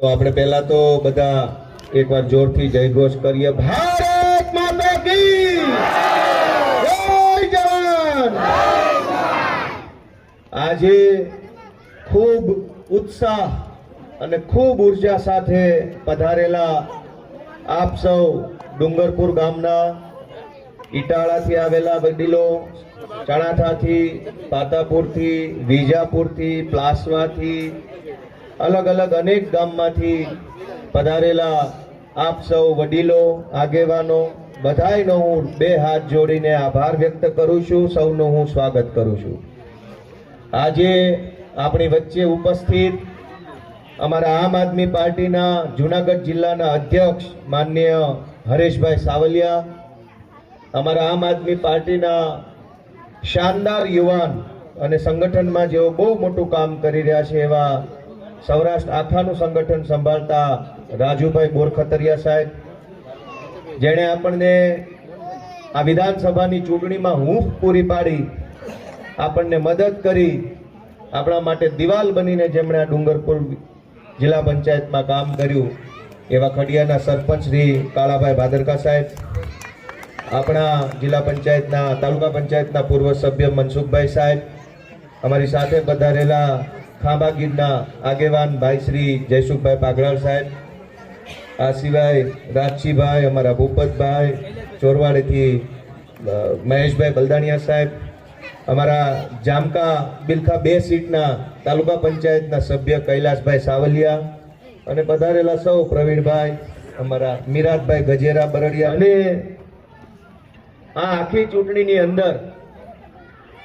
તો આપણે પહેલા તો બધા એકવાર જોરથી જય ઘોષ કરીએ. ભારત માતા કી જય જવાન! આજે ખૂબ ઉત્સાહ અને ખૂબ ઊર્જા સાથે પધારેલા આપ સૌ ડુંગરપુર ગામના ઇટાળાથી આવેલા વડીલો, ચણાથાથી, પાતાપુરથી, વિજાપુરથી, પ્લાસવાથી અલગ અલગ અનેક ગામમાંથી પધારેલા આપ સૌ વડીલો, આગેવાનો બધાયનો હું બે હાથ જોડીને આભાર વ્યક્ત કરું છું, સૌનું હું સ્વાગત કરું છું. આજે આપણી વચ્ચે ઉપસ્થિત અમારા આમ આદમી પાર્ટીના જુનાગઢ જિલ્લાના અધ્યક્ષ માનનીય હરેશભાઈ સાવલિયા, અમારા આમ આદમી પાર્ટીના શાનદાર યુવાન અને સંગઠનમાં જેઓ બહુ મોટું કામ કરી રહ્યા છે એવા સૌરાષ્ટ્ર આખાનું સંગઠન સંભાળતા રાજુભાઈ બોરખતરિયા સાહેબ, જેણે આપણને આ વિધાનસભાની ચૂંટણીમાં હૂંફ પૂરી પાડી, આપણને મદદ કરી, આપણા માટે દિવાલ બનીને જેમણે આ ડુંગરપુર જિલ્લા પંચાયતમાં કામ કર્યું, એવા ખડિયાના સરપંચ શ્રી કાળાભાઈ ભાદરકા સાહેબ, આપણા જિલ્લા પંચાયતના, તાલુકા પંચાયતના પૂર્વ સભ્ય મનસુખભાઈ સાહેબ, અમારી સાથે પધારેલા ખાંભા ગીરના આગેવાન ભાઈ શ્રી જયસુખભાઈ પાગરાળ સાહેબ, આ સિવાય રાજસીભાઈ અમારા ભૂપતભાઈ, ચોરવાડેથી મહેશભાઈ બલદાણિયા સાહેબ, અમારા જામકા બિલખા બે સીટના તાલુકા પંચાયતના સભ્ય કૈલાસભાઈ સાવલિયા અને પધારેલા સૌ પ્રવીણભાઈ, અમારા મિરાજભાઈ ગજેરા બરડિયા. અને આ આખી ચૂંટણીની અંદર,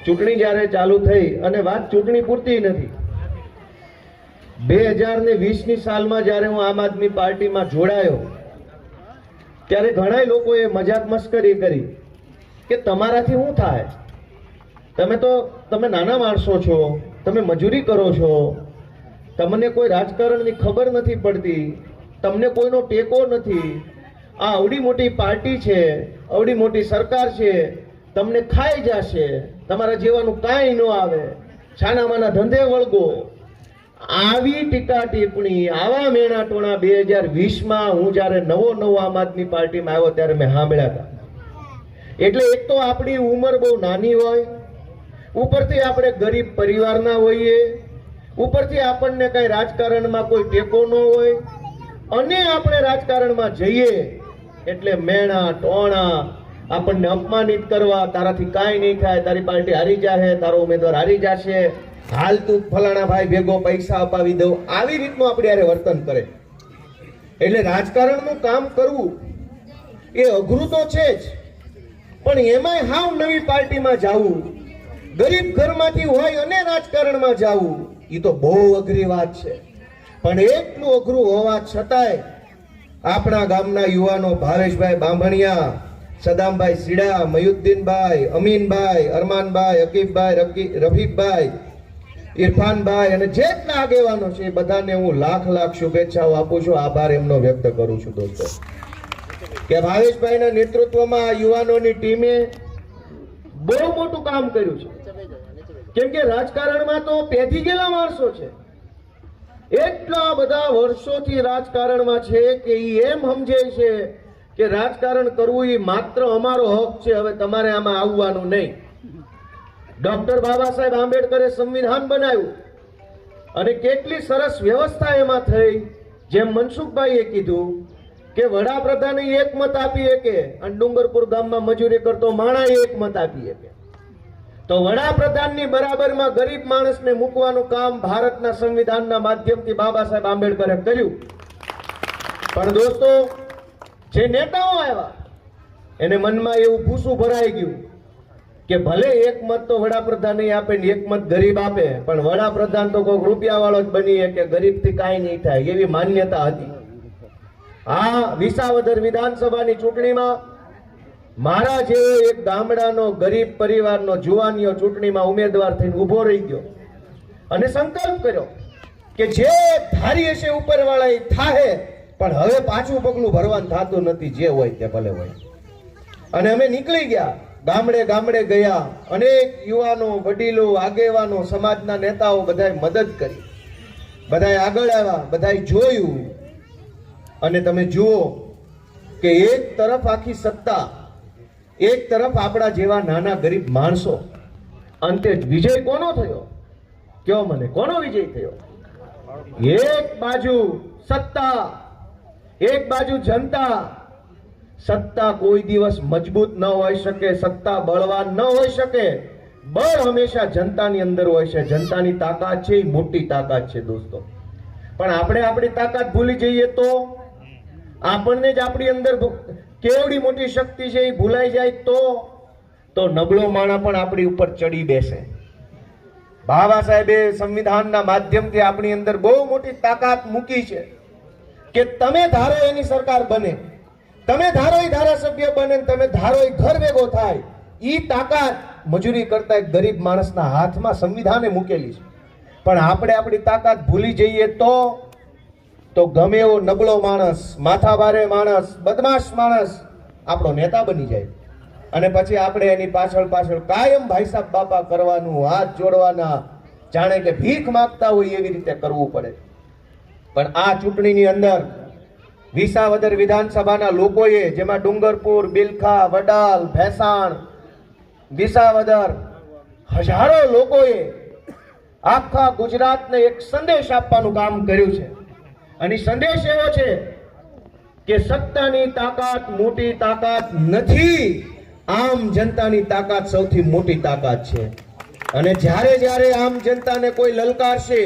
ચૂંટણી જ્યારે ચાલુ થઈ અને વાત ચૂંટણી પૂરતી નથી બે હજાર ને વીસની સાલમાં જ્યારે હું આમ આદમી પાર્ટીમાં જોડાયો, ત્યારે ઘણા લોકોએ મજાક મસ્કરી કરી કે તમારાથી શું થાય? તમે તો, તમે નાના માણસો છો, તમે મજૂરી કરો છો, તમને કોઈ રાજકારણની ખબર નથી પડતી, તમને કોઈનો ટેકો નથી, આ અવડી મોટી પાર્ટી છે, અવડી મોટી સરકાર છે, તમને ખાઈ જશે, તમારા જેવાનું કાંઈ ન આવે, છાનામાના ધંધે વળગો આવી ટીકા ટિપ્પણી આવા મેણા ટોણા બે હજાર વીસમાં હું જ્યારે નવો નવો આમ આદમી પાર્ટીમાં આવ્યો ત્યારે મેં સાંભળ્યા હતા. એટલે એક તો આપણી ઉંમર બહુ નાની હોય, ઉપરથી આપણે ગરીબ પરિવારના હોઈએ, ઉપરથી આપણને કઈ રાજકારણમાં કોઈ ટેકો ન હોય, અને આપણે રાજકારણમાં જઈએ એટલે મેણા, ટોણા આપણને અપમાનિત કરવા તારાથી કાંઈ નહીં થાય, તારી પાર્ટી હારી જશે તારો ઉમેદવાર હારી જશે. હાલ તું ફલાણા ભાઈ ભેગો પૈસા અપાવી દઉં. આવી રીતનું આપણે યારે વર્તન કરે. એટલે રાજકારણનું કામ કરવું એ અઘરું તો છે જ. પણ એમાંય હાવ નવી પાર્ટીમાં જાવું. ગરીબ ઘરમાંથી હોય અને રાજકારણમાં જાવું. એ તો બહુ અઘરી વાત છે. પણ એટલું અઘરું હોવા છતાંય આપણા ગામના યુવાનો ભાવેશભાઈ બાંભણિયા, સદામભાઈ સીડા, મયુદ્દીનભાઈ, અમીનભાઈ, અરમાનભાઈ અકીફભાઈ રફીકભાઈ ઇરફાનભાઈ અને જેટલા આગેવાનો છે, એ બધાને હું લાખ લાખ શુભેચ્છાઓ આપું છું, આભાર એમનો વ્યક્ત કરું છું દોસ્તો. કે ભાવેશભાઈના નેતૃત્વમાં યુવાનોની ટીમે બહુ મોટું કામ કર્યું છે. કેમ કે રાજકારણમાં તો પેથી ગયેલા માણસો છે. એટલા બધા વર્ષોથી રાજકારણમાં છે કે એ એમ સમજે છે કે રાજકારણ કરવું એ માત્ર અમારો હક છે, હવે તમારે આમાં આવવાનું નહીં. ડોક્ટર બાબા સાહેબ આંબેડકરે સંવિધાન બનાવ્યું અને કેટલી સરસ વ્યવસ્થા એમાં થઈ, જેમ મનસુખભાઈએ કીધું કે વડાપ્રધાને એક મત આપી શકે અને ડુંગરપુર ગામમાં મજૂરી કરતો માણાએ એક મત આપી શકે. તો વડાપ્રધાનની બરાબરમાં ગરીબ માણસને મૂકવાનું કામ ભારતના સંવિધાનના માધ્યમથી બાબા સાહેબ આંબેડકરે કર્યું. પણ દોસ્તો, જે નેતાઓ આવ્યા, એને મનમાં એવું ભૂસું ભરાઈ ગયું કે ભલે એક મત તો વડાપ્રધાન આપે ને એક મત ગરીબ આપે, પણ વડાપ્રધાન તો કોઈક રૂપિયા વાળો જ બની કે ગરીબથી કાંઈ નહીં થાય, એવી માન્યતા હતી. આ વિસાવદર વિધાનસભાની ચૂંટણીમાં મારા જેવો એક ગામડાનો ગરીબ પરિવારનો જુવાનીઓ ચૂંટણીમાં ઉમેદવાર થઈને ઊભો રહી ગયો અને સંકલ્પ કર્યો કે જે ધારી હશે ઉપરવાળા એ થાહે, પણ હવે પાછું પગલું ભરવાનું થતું નથી, જે હોય તે ભલે હોય. અને અમે નીકળી ગયા. ગામડે ગામડે ગયા, અનેક યુવાનો, વડીલો, આગેવાનો, સમાજના નેતાઓ બધાએ મદદ કરી. બધાએ આગળ આવ્યા, બધાએ જોયું. અને તમે જુઓ કે એક તરફ આખી સત્તા, એક તરફ આપણા જેવા નાના ગરીબ માણસો. અંતે વિજય કોનો થયો? કયો મને? કોનો વિજય થયો? એક બાજુ સત્તા, એક બાજુ જનતા સત્તા કોઈ દિવસ મજબૂત ન હોઈ શકે, સત્તા બળવાન ન હોઈ શકે. બળ હંમેશા જનતાની અંદર હોય છે. જનતાની તાકાત છે, એ મોટી તાકાત છે દોસ્તો. પણ આપણે આપણી તાકાત ભૂલી જઈએ તો? આપણને જ આપણી અંદર કેવડી મોટી શક્તિ છે એ ભૂલાઈ જાય તો? તો નબળો માણા પણ આપણી ઉપર ચડી બેસે. બાબા સાહેબે સંવિધાનના માધ્યમથી આપણી અંદર બહુ મોટી તાકાત મૂકી છે કે તમે ધારો એની સરકાર બને. તમે ધારો એ ધારાસભ્ય બને તમે ધારો એ ઘર ભેગો થાય એ તાકાત મજૂરી કરતા એક ગરીબ માણસના હાથમાં સંવિધાને મૂકેલી છે. પણ આપણે આપણી તાકાત ભૂલી જઈએ તો તો ગમે એવો નબળો માણસ, માથાભારે માણસ, બદમાશ માણસ આપણો નેતા બની જાય. અને પછી આપણે એની પાછળ પાછળ કાયમ ભાઈ સાહેબ બાપા કરવાનું, હાથ જોડવાના, જાણે કે ભીખ માગતા હોય એવી રીતે કરવું પડે. પણ આ ચૂંટણીની અંદર વિસાવદર વિધાનસભાના લોકોએ, જેમાં ડુંગરપુર, બિલખા, વડાલ, ભેસાણ, વિસાવદર, હજારો લોકોએ આખા ગુજરાતને એક સંદેશ આપવાનું કામ કર્યું છે. અને સંદેશ એવો છે કે સત્તાની તાકાત, મોટી તાકાત નથી. આમ જનતાની તાકાત સૌથી મોટી તાકાત છે. અને જ્યારે જ્યારે આમ જનતાને કોઈ લલકારશે,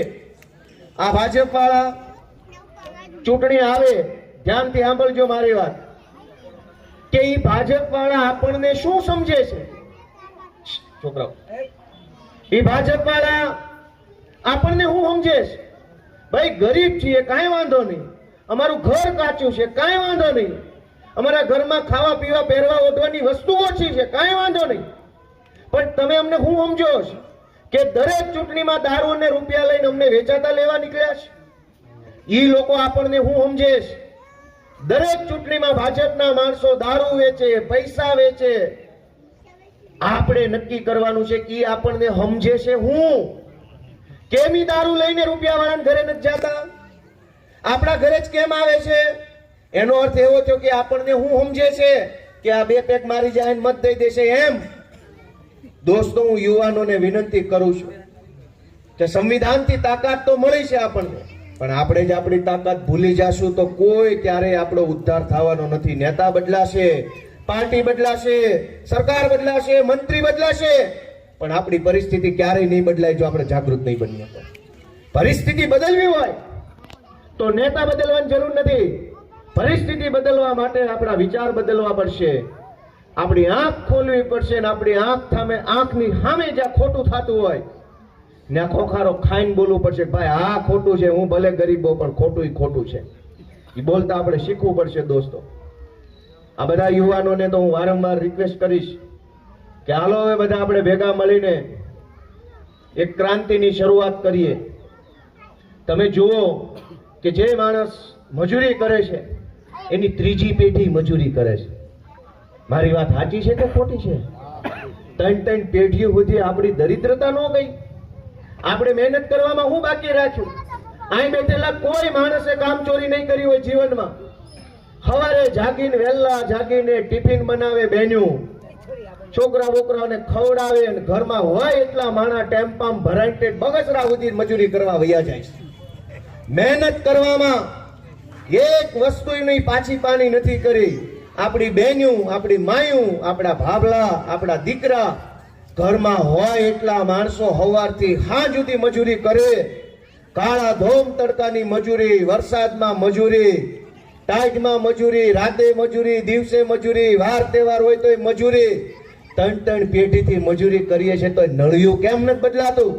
આ ભાજપ વાળા ચૂંટણી આવે ધ્યાનથી સાંભળજો મારી વાત. કે એ ભાજપ વાળા આપણને શું સમજે છે? છોકરાઓ. એ ભાજપ વાળા આપણને શું સમજે છે? ભાઈ, ગરીબ છીએ, કાંઈ વાંધો નહીં. અમારું ઘર કાચું છે, કાંઈ વાંધો નહીં. અમારા ઘરમાં ખાવા, પીવા, પહેરવા, ઓઢવાની વસ્તુ ઓછી છે, કાંઈ વાંધો નહીં. પણ તમે અમને શું સમજો છો? કે દરેક ચૂંટણીમાં દારૂ અને રૂપિયા લઈને અમને વેચાતા લેવા નીકળ્યા છે? એ લોકો આપણને શું સમજે છે? દરેક ચૂંટણીમાં ભાજપના માણસો દારૂ વેચે, પૈસા વેચે. આપણે નક્કી કરવાનું છે કે આપણને સમજે છે હું. કેમી દારૂ લઈને રૂપિયા વાળા ઘરે નથી જતા? આપણા ઘરે જ કેમ આવે છે? એનો અર્થ એવો થયો કે આપણને હું સમજે છે કે આ બે પેક મારી જાય મત દઈ દેશે એમ. દોસ્તો, હું યુવાનોને વિનંતી કરું છું કે સંવિધાનથી તાકાત તો મળી છે આપણને. પણ આપણે જ આપણી તાકાત ભૂલી જાશું તો કોઈ ક્યારેય આપણો ઉદ્ધાર થવાનો નથી. નેતા બદલાશે, પાર્ટી બદલાશે, સરકાર બદલાશે, મંત્રી બદલાશે. પણ આપણી પરિસ્થિતિ ક્યારેય નહીં બદલાય જો આપણે જાગૃત નહીં બનીએ તો. પરિસ્થિતિ બદલવી હોય તો નેતા બદલવાની જરૂર નથી. પરિસ્થિતિ બદલવા માટે આપણા વિચાર બદલવા પડશે. આપણી આંખ ખોલવી પડશે ને આપણી આંખ સામે, આંખની સામે જ્યાં ખોટું થતું હોય ત્યાં ખોખારો ખાઈને બોલવું પડશે ભાઈ, આ ખોટું છે, હું ભલે ગરીબો પણ ખોટું ખોટું છે. એ બોલતા આપણે શીખવું પડશે દોસ્તો. આ બધા યુવાનોને તો હું વારંવાર રિક્વેસ્ટ કરીશ કે હાલો હવે બધા આપણે ભેગા મળીને એક ક્રાંતિની શરૂઆત કરીએ. તમે જુઓ કે જે માણસ મજૂરી કરે છે, એની ત્રીજી પેઢી મજૂરી કરે છે. મારી વાત સાચી છે કે ખોટી છે? ત્રણ ત્રણ પેઢીઓ સુધી આપણી દરિદ્રતા ન ગઈ. આપણે મહેનત કરવામાં હું બાકી રાખ્યું? અહીં બેઠેલા કોઈ માણસે કામ ચોરી નહીં કરી હોય જીવનમાં. સવારે જાગીને વહેલા જાગીને ટિફિન બનાવે બેન્યું છોકરા બોકરાને ખવડાવે અને ઘરમાં હોય એટલા માણા ટેમ્પામ ભરાઈને તે બગસરા સુધી મજૂરી કરવા વયા જાય છે. મહેનત કરવામાં એક વસ્તુની પાછી પાની નથી કરી. આપણી બહેન્યું આપણી માયું, આપણા ભાભલા, આપણા દીકરા ઘરમાં હોય એટલા માણસો હવારથી હા સુધી મજૂરી કરે. કાળા ધોમ તડકાની મજૂરી, વરસાદમાં મજૂરી, ટાઈટમાં મજૂરી, રાતે મજૂરી, દિવસે મજૂરી, વાર તહેવાર હોય તો મજૂરી. ત્રણ ત્રણ પેઢીથી મજૂરી કરીએ છીએ તો નળિયું કેમ નથી બદલાતું?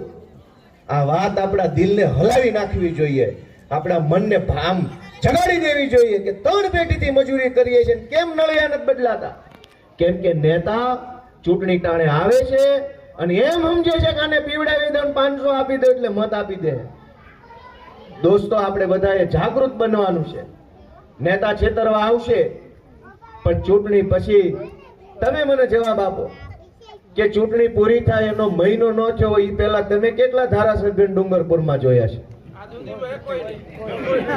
આ વાત આપણા દિલને હલાવી નાખવી જોઈએ. આપણા મનને આમ જગાડી દેવી જોઈએ કે ત્રણ પેઢીથી મજૂરી કરીએ છીએ કેમ નળિયા નથી બદલાતા? કેમ કે નેતા ચૂંટણી ટાણે આવે છે અને એમ સમજે છે કે આને પીવડાવી દે પાંચસો આપી દે એટલે મત આપી દે. દોસ્તો, આપણે બધાએ જાગૃત બનવાનું છે. નેતા છેતરવા આવશે, પણ ચૂંટણી પછી તમે મને જવાબ આપો કે ચૂંટણી પૂરી થાય એનો મહિનો ન થયો એ પહેલા તમે કેટલા ધારાસભ્ય ડુંગરપુરમાં જોયા છે?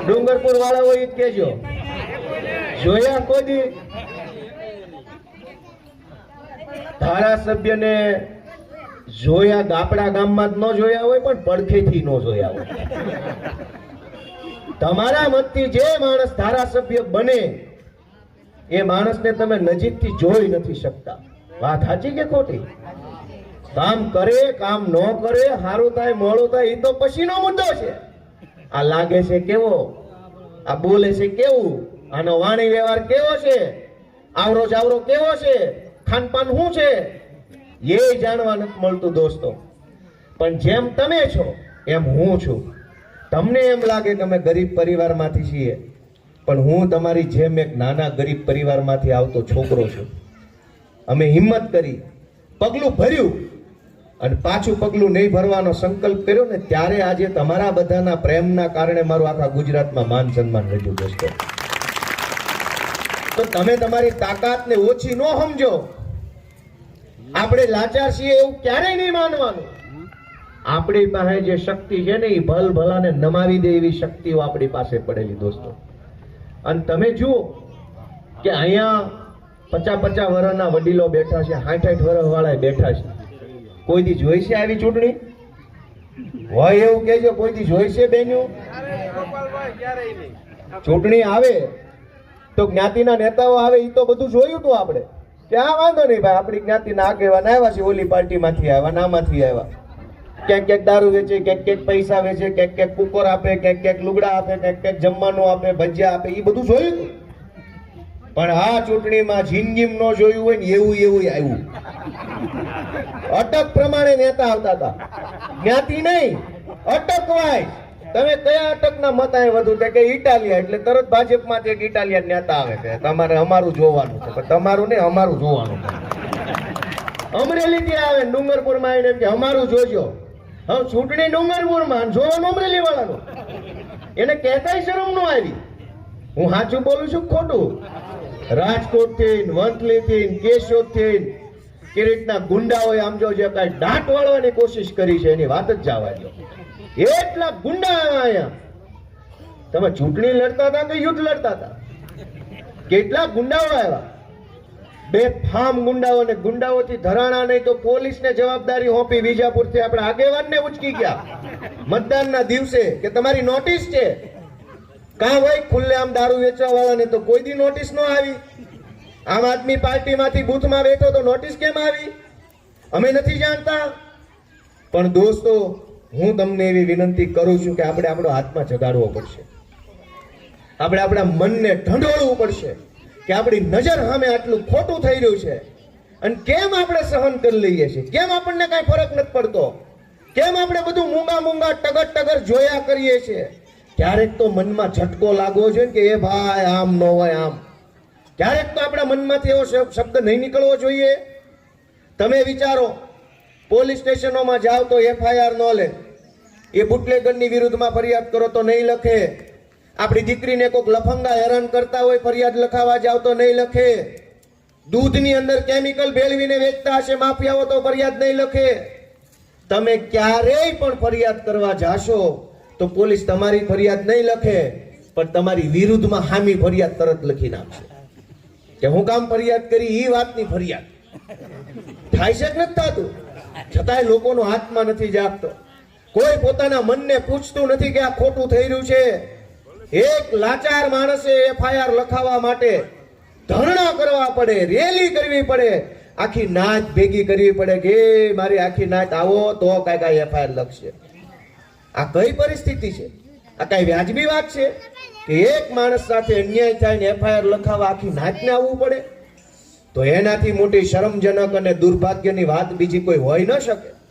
ડુંગરપુર વાળા હોય કેજો જોયા કોઈ દી ધારાસભ્યને જોયા ગાપડા ગામમાં જ ન જોયા હોય, પણ પડખેથી ન જોયા હોય. તમારા મતથી જે માણસ ધારાસભ્ય બને, એ માણસને તમે નજીકથી જોઈ નથી શકતા. વાત સાચી કે ખોટી? કામ કરે, કામ ન કરે સારું થાય, મોડું થાય એ તો પછીનો મુદ્દો છે. આ લાગે છે કેવો? આ બોલે છે કેવું? આનો વાણી વ્યવહાર કેવો છે? આવરો જાવરો કેવો છે? ખાનપાન શું છે? એ જાણવા નથી મળતું દોસ્તો. પણ જેમ તમે છો, એમ હું છું. તમને એમ લાગે કે અમે ગરીબ પરિવારમાંથી છીએ. પણ હું તમારી જેમ એક નાના ગરીબ પરિવારમાંથી આવતો છોકરો છું. અમે હિંમત કરી, પગલું ભર્યું અને પાછું પગલું નહીં ભરવાનો સંકલ્પ કર્યો ને ત્યારે આજે તમારા બધાના પ્રેમના કારણે મારું આખા ગુજરાતમાં માન સન્માન રહ્યું દોસ્તો. તો તમે તમારી તાકાતને ઓછી ન સમજો. આપણે લાચાર છીએ એવું ક્યારેય નહીં માનવાનું. આપણી પાસે જે શક્તિ છે ને એ ભલ ભલાને નમાવી દે એવી શક્તિઓ આપણી પાસે પડેલી દોસ્તો. અને તમે જુઓ કે અહીંયા પચાસ પચાસ વર્ષના વડીલો બેઠા છે સાઠ સાઠ વર્ષ વાળા બેઠા છે. કોઈ દી જોઈ છે આવી ચૂંટણી? હોય એવું કેજો કોઈ દી જોઈ છે બેન્યુ? ચૂંટણી આવે તો જ્ઞાતિના નેતાઓ આવે એ તો બધું જોયું હતું આપણે. આ વાંધો નહીં ભાઈ, આપણી જ્ઞાતિના આગેવાન આવ્યા છે, ઓલી પાર્ટીમાંથી આવ્યા નામાંથી આવ્યા. ક્યાંક ક્યાંક દારૂ વેચે, ક્યાંક ક્યાંક પૈસા વેચે, ક્યાંક ક્યાંક કુકર આપે, ક્યાંક ક્યાંક લુગડા આપે, ક્યાંક ક્યાંક જમવાનું આપે, ભજીયા આપે એ બધું જોયું પણ આ ચૂંટણીમાં જિંદગીમ ન જોયું હોય ને એવું એવું આવ્યું. અટક પ્રમાણે નેતા આવતા હતા. જ્ઞાતિ નહીં અટક વાય તમે કયા અટકના મત અહીં વધુ છે? કે ઇટાલિયા, એટલે તરત ભાજપમાં એક ઇટાલિયન નેતા આવે છે. તમારે અમારું જોવાનું છે. પણ તમારું નહીં, અમારું જોવાનું અમરેલી ત્યાં આવે, ડુંગરપુરમાં આવીને કે, અમારું જોજો. હવે ચૂંટણી ડુંગરપુરમાં, જોવાનું અમરેલી વાળાનું એને કહેતાય શરમ ન આવી. હું સાચું બોલું છું ખોટું? રાજકોટથી વંથલી થી કેશોદથી કે રીતના ગુંડાઓએ આમ જો જે કાંઈ દાંત વાળવાની કોશિશ કરી છે, એની વાત જ જવા દો એટલા ગુંડા અહીંયા તમે ચૂંટણી લડતા હતા કે યુદ્ધ લડતા હતા? કેટલા ગુંડાઓ આવ્યા? બે ફામ ગુંડાઓ ને ગુંડાઓથી ધરાણા નહીં તો પોલીસને જવાબદારી સોંપી વિજાપુરથી આપણે આગેવાનને ઉચકી ગયા. મતદાનના દિવસે કે તમારી નોટિસ છે? કાં હોય ખુલ્લે આમ દારૂ વેચવા વાળાને તો કોઈ દી નોટિસ ન આવી? આમ આદમી પાર્ટીમાંથી બૂથમાં બેઠો તો નોટિસ કેમ આવી? અમે નથી જાણતા. પણ દોસ્તો હું તમને એવી વિનંતી કરું છું કે આપણે આપણો હાથમાં જગાડવો પડશે. આપણે આપણા મનને ઢંઢોળવું પડશે કે આપણી નજર સામે આટલું ખોટું થઈ રહ્યું છે. અને કેમ આપણે સહન કરી લઈએ છીએ? કેમ આપણને કાંઈ ફરક નથી પડતો? કેમ આપણે બધું મૂંગા મૂંગા ટગર ટગર જોયા કરીએ છીએ? ક્યારેક તો મનમાં ઝટકો લાગવો જોઈએ કે, એ ભાઈ, આમ ન હોય, આમ. ક્યારેક તો આપણા મનમાંથી એવો શબ- શબ્દ નહીં નીકળવો જોઈએ. તમે વિચારો, પોલીસ સ્ટેશનોમાં જાઓ તો એફઆઈઆર ન લે એ બુટલેગરની વિરુદ્ધમાં ફરિયાદ કરો તો નહીં લખે. આપણી દીકરીને કોઈક લફંગા હેરાન કરતા હોય, ફરિયાદ લખાવા જાવ તો નહીં લખે. દૂધની અંદર કેમિકલ ભેળવીને વેચતા હશે માફિયાઓ તો ફરિયાદ નહીં લખે. તમે ક્યારેય પણ ફરિયાદ કરવા જાશો તો પોલીસ તમારી ફરિયાદ નહીં લખે, પણ તમારી વિરુદ્ધમાં હામી ફરિયાદ તરત લખી નાખશે. કે હું કામ ફરિયાદ કરી એ વાતની ફરિયાદ. થાય છે કે નથી થતું? છતાંય લોકોનો હાથમાં નથી જાગતો. કોઈ પોતાના મનને પૂછતું નથી કે આ ખોટું થઈ રહ્યું છે. એક લાચાર માણસે એફઆઈઆર લખાવવા માટે ધરણા કરવા પડે, રેલી કરવી પડે. આખી નાચ ભેગી કરવી પડે કે મારી આખી નાચ આવો તો કઈ કઈ એફઆઈઆર લખશે. આ કઈ પરિસ્થિતિ છે? આ કઈ વ્યાજબી વાત છે? કે એક માણસ સાથે અન્યાય થાય ને એફઆઈઆર લખાવવા આખી નાચને આવવું પડે? તો એનાથી મોટી શરમજનક અને દુર્ભાગ્યની વાત બીજી કોઈ હોઈ ન શકે.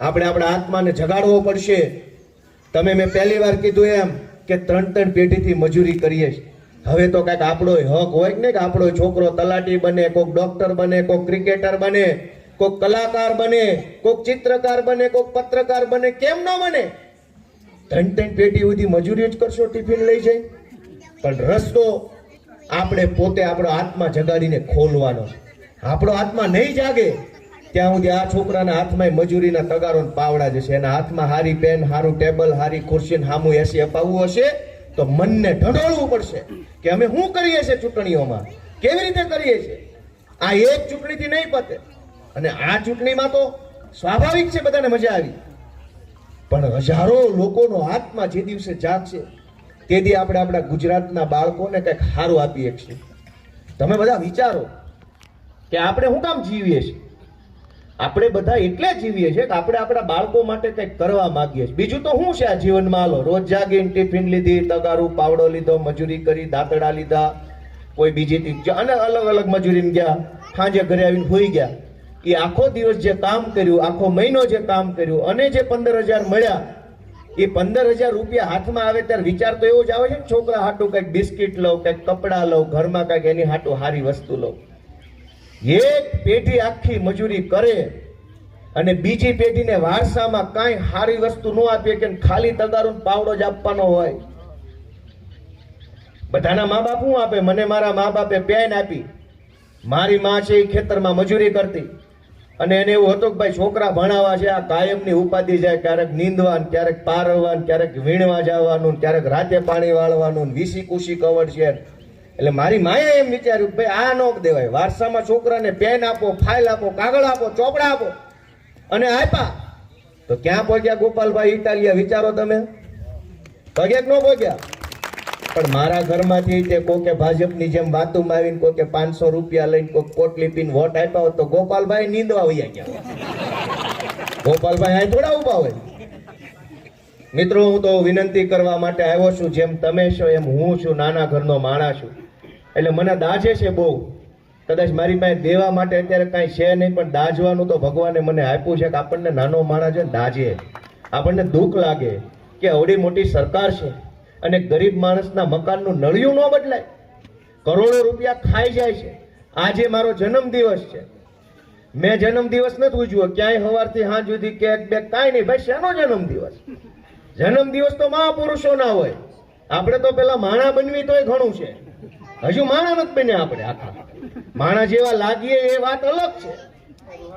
આપણે આપણા આત્માને જગાડવો પડશે. તમે મેં પહેલી વાર કીધું એમ કે ત્રણ ત્રણ પેઢીથી મજૂરી કરીએ હવે તો કાંઈક આપણો હક હોય કે ને કે આપણો છોકરો તલાટી બને, કોઈક ડોક્ટર બને, કોઈક ક્રિકેટર બને, કોઈક કલાકાર બને, કોઈક ચિત્રકાર બને, કોઈક પત્રકાર બને, કેમ ન બને? ત્રણ ત્રણ પેઢી સુધી મજૂરી જ કરશો, ટિફિન લઈ જઈ. પણ રસ્તો આપણે પોતે આપણો આત્મા જગાડીને ખોલવાનો આપણો આત્મા નહીં જાગે ત્યાં સુધી આ છોકરાના હાથમાં મજૂરીના તગારો પાવડા જશે એના હાથમાં હારી પેન હારું ટેબલ, હારી ખુરશી હામું એસી અપાવવું હશે તો મનને ઢંઢોળવું પડશે કે અમે શું કરીએ છીએ ચૂંટણીઓમાં? કેવી રીતે કરીએ છીએ? આ એક ચૂંટણીથી નહીં પતે. અને આ ચૂંટણીમાં તો સ્વાભાવિક છે બધાને મજા આવી. પણ હજારો લોકોનો હાથમાં જે દિવસે જાગશે તે દી આપણે આપણા ગુજરાતના બાળકોને કંઈક સારું આપીએ છીએ. તમે બધા વિચારો કે આપણે શું કામ જીવીએ છીએ? આપણે બધા એટલે જીવીએ છીએ કે આપણે આપણા બાળકો માટે કંઈક કરવા માંગીએ છીએ. બીજું તો શું છે આ જીવનમાં? હાલો, રોજ જાગીને ટિફિન લીધી, તગારું પાવડો લીધો, મજૂરી કરી, દાંતડા લીધા, કોઈ બીજી અને અલગ અલગ મજૂરીમાં ગયા, સાંજે ઘરે આવીને હોઈ ગયા. એ આખો દિવસ જે કામ કર્યું, આખો મહિનો જે કામ કર્યું, અને જે પંદર હજાર મળ્યા, એ પંદર હજાર રૂપિયા હાથમાં આવે ત્યારે વિચાર તો એવો જ આવે છે છોકરા હાટું કંઈક બિસ્કિટ લઉં, કંઈક કપડાં લઉં, ઘરમાં કંઈક એની હાટું સારી વસ્તુ લઉં. એક પેઢી આખી મજૂરી કરે અને બીજી પેઢીને વારસામાં કાંઈ સારી વસ્તુ ન આપીએ કે ખાલી તગારું પાવડો જ આપવાનો હોય. બધાના મા બાપ શું આપે? મને મારા મા બાપે પેન આપી. મારી મા છે એ ખેતરમાં મજૂરી કરતી. અને એને એવું હતું કે ભાઈ છોકરા ભણાવવા છે, આ કાયમની ઉપાધિ જાય ક્યારેક નીંદવા ક્યારેક પારવવા ક્યારેક વીણવા જવાનું ક્યારેક રાતે પાણી વાળવાનું વીસી કુસી કવડ છે. એટલે મારી માએ એમ વિચાર્યું ભાઈ આ નો દેવાય વારસામાં છોકરાને પેન આપો, ફાઇલ આપો, કાગળ આપો, ચોપડા આપો. અને આપ્યા. તો ક્યાં પહોંચ્યા ગોપાલભાઈ ઇટાલિયા? વિચારો તમે. પગે ન પહોંચ્યા? પણ મારા ઘરમાંથી તે કોકે ભાજપની જેમ વાતું આવીને કોકે પાંચસો રૂપિયા લઈને કોક કોટ પીને વોટ આપ્યા હોત તો ગોપાલભાઈ નીંદવા વયા ગયા ગોપાલભાઈ અહીં થોડા ઊભા હોય. મિત્રો, હું તો વિનંતી કરવા માટે આવ્યો છું, જેમ તમે છો એમ હું છું, નાના ઘરનો માણસ છું. એટલે મને દાજે છે બહુ. કદાચ મારી પાસે દેવા માટે અત્યારે કાંઈ છે નહીં, પણ દાજવાનું તો ભગવાને મને આપ્યું છે કે આપણને નાનો માણસ છે દાજે. આપણને દુઃખ લાગે કે અવડી મોટી સરકાર છે અને ગરીબ માણસના મકાનનું નળિયું ન બદલાય. કરોડો રૂપિયા ખાઈ જાય છે. આજે મારો જન્મ દિવસ છે. મેં જન્મ દિવસ નથી ઉજવ્યો. ક્યાંય સવારથી સાંજ સુધી કેક બેક કાંઈ નહીં. ભાઈ, શેનો જન્મ દિવસ જન્મ દિવસ તો મહાપુરુષો ના હોય. આપણે તો પેલા માણા બનવી તોય ઘણું છે. હજુ માણા નથી બન્યા આપણે આખા માણા જેવા લાગીએ એ વાત અલગ છે.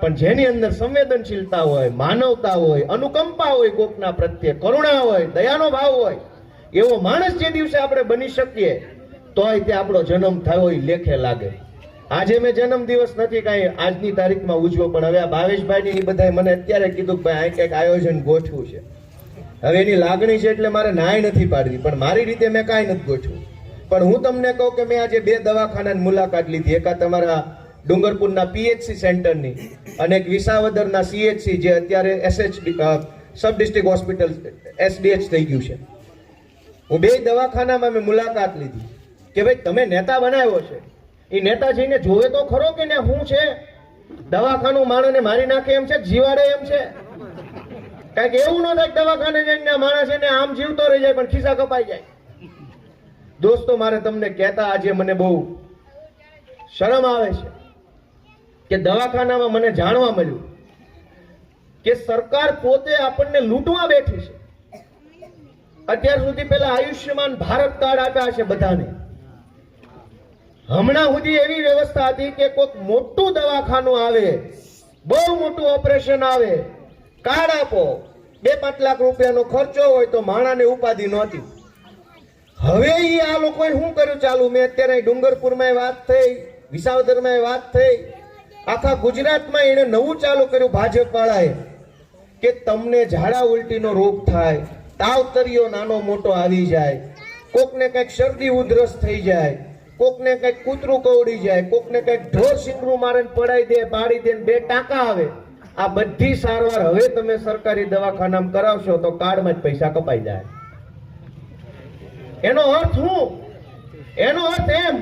પણ જેની અંદર સંવેદનશીલતા હોય, માનવતા હોય, અનુકંપા હોય, કોકના પ્રત્યે કરુણા હોય, દયાનો ભાવ હોય, એવો માણસ જે દિવસે આપણે બની શકીએ, તોય તે આપણો જન્મ થયો એ લેખે લાગે. આજે મેં જન્મ દિવસ નથી કાંઈ આજની તારીખમાં ઉજવો પણ હવે આ ભાવેશભાઈની એ બધાએ મને અત્યારે કીધું કે ભાઈ, આ કંઈક આયોજન ગોઠવું છે. હવે એની લાગણી છે એટલે મારે નાય નથી પાડવી, પણ મારી રીતે મેં કાંઈ નથી ગોઠવું પણ હું તમને કહું કે મેં આજે બે દવાખાનાની મુલાકાત લીધી. એક તમારા ડુંગરપુરના પીએચસી સેન્ટરની અને એક વિસાવદરના સીએચસી જે અત્યારે SH sub district hospital SDH થઈ ગયું છે. હું બે દવાખાનામાં મેં મુલાકાત લીધી કે ભાઈ તમે નેતા બનાવ્યો છે. એ નેતા જઈને જોવે તો ખરો કે ને શું છે? દવાખાનું માણસને મારી નાખે એમ છે? જીવાડે એમ છે? કારણ કે એવું ન થાય દવાખાને જઈને માણસ એને આમ જીવતો રહી જાય પણ ખિસ્સા કપાઈ જાય. દોસ્તો, મારે તમને કહેતા આજે મને બહુ શરમ આવે છે કે દવાખાનામાં મને જાણવા મળ્યું કે સરકાર પોતે આપણને લૂંટવા બેઠી છે. અત્યાર સુધી પેલા આયુષ્યમાન ભારત કાર્ડ આપ્યા છે બધાને. હમણાં સુધી એવી વ્યવસ્થા હતી કે કોઈક મોટું દવાખાનું આવે, બહુ મોટું ઓપરેશન આવે, કાર્ડ આપો, બે પાંચ લાખ રૂપિયાનો ખર્ચો હોય તો માણાને ઉપાધિ નહોતી. હવે ઈ આ લોકોએ શું કર્યું ચાલુ? મેં અત્યારે ડુંગરપુરમાં વાત થઈ, વિસાવદરમાં વાત થઈ. આખા ગુજરાતમાં એને નવું ચાલુ કર્યું ભાજપ વાળાએ કે તમને ઝાડા ઉલટીનો રોગ થાય, તાવતરીઓ નાનો મોટો આવી જાય, કોકને કંઈક શરદી ઉધરસ થઈ જાય, કોકને કંઈક કૂતરું કવડી જાય, કોકને કંઈક ઢોર સિંગરું મારે પડાઈ દે, પાડી દે બે ટાંકા આવે. આ બધી સારવાર હવે તમે સરકારી દવાખાનામાં કરાવશો તો કાર્ડમાં જ પૈસા કપાઈ જાય. એનો અર્થ શું એનો અર્થ એમ?